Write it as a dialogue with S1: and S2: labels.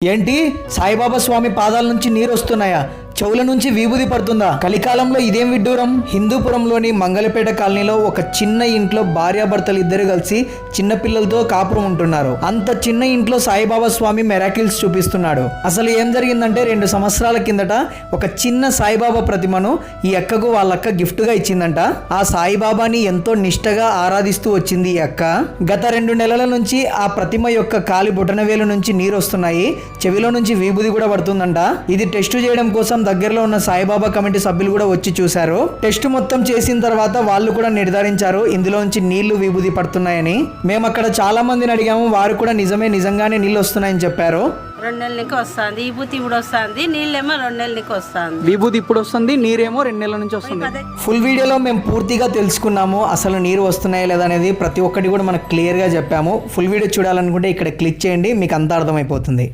S1: ఏంటి? సాయిబాబా స్వామి పాదాల నుంచి నీరు వస్తున్నాయా చెవుల నుంచి విభూది పడుతుందా? కలికాలంలో ఇదేం విడ్డూరం? హిందూపురంలోని మంగళపేట కాలనీలో ఒక చిన్న ఇంట్లో భార్యాభర్తలు ఇద్దరు కలిసి చిన్న పిల్లలతో కాపురం ఉంటున్నారు. అంత చిన్న ఇంట్లో సాయిబాబా స్వామి మెరాకిల్స్ చూపిస్తున్నాడు. అసలు ఏం జరిగిందంటే రెండు సంవత్సరాల కిందట ఒక చిన్న సాయిబాబా ప్రతిమను ఈ అక్కకు వాళ్ళక్క గిఫ్ట్గా ఇచ్చిందంట. ఆ సాయిబాబాని ఎంతో నిష్టగా ఆరాధిస్తూ వచ్చింది ఈ అక్క. గత రెండు నెలల నుంచి ఆ ప్రతిమ యొక్క కాలి బొటనవేలు నుంచి నీరు వస్తున్నాయి చెవిలో నుంచి విభూది కూడా పడుతుందంట. ఇది టెస్ట్ చేయడం కోసం దగ్గరలో ఉన్న సాయిబాబా కమిటీ సభ్యులు కూడా వచ్చి చూశారు. టెస్ట్ మొత్తం చేసిన తర్వాత వాళ్ళు కూడా నిర్ధారించారు ఇందులో నుంచి నీళ్ళు విభూది పడుతున్నాయని. మేము అక్కడ చాలా మందిని అడిగాము వారు కూడా నిజమే నిజంగానే నీళ్ళు వస్తున్నాయని చెప్పారు.
S2: రెండు నెలలకి వస్తుంది బూతి ఇప్పుడు వస్తుంది నీళ్ళేమో రెండు నెలలకి వస్తుంది.
S1: విభూతి ఇప్పుడు వస్తుంది నీరేమో రెండు నెలల నుంచి వస్తుంది. ఫుల్ వీడియోలో మేము పూర్తిగా తెలుసుకున్నాము అసలు నీరు వస్తున్నాయా లేదా అనేది ప్రతి ఒక్కటి కూడా మనకు క్లియర్గా చెప్పాము. ఫుల్ వీడియో చూడాలనుకుంటే ఇక్కడ క్లిక్ చేయండి మీకు అంతా అర్థమైపోతుంది.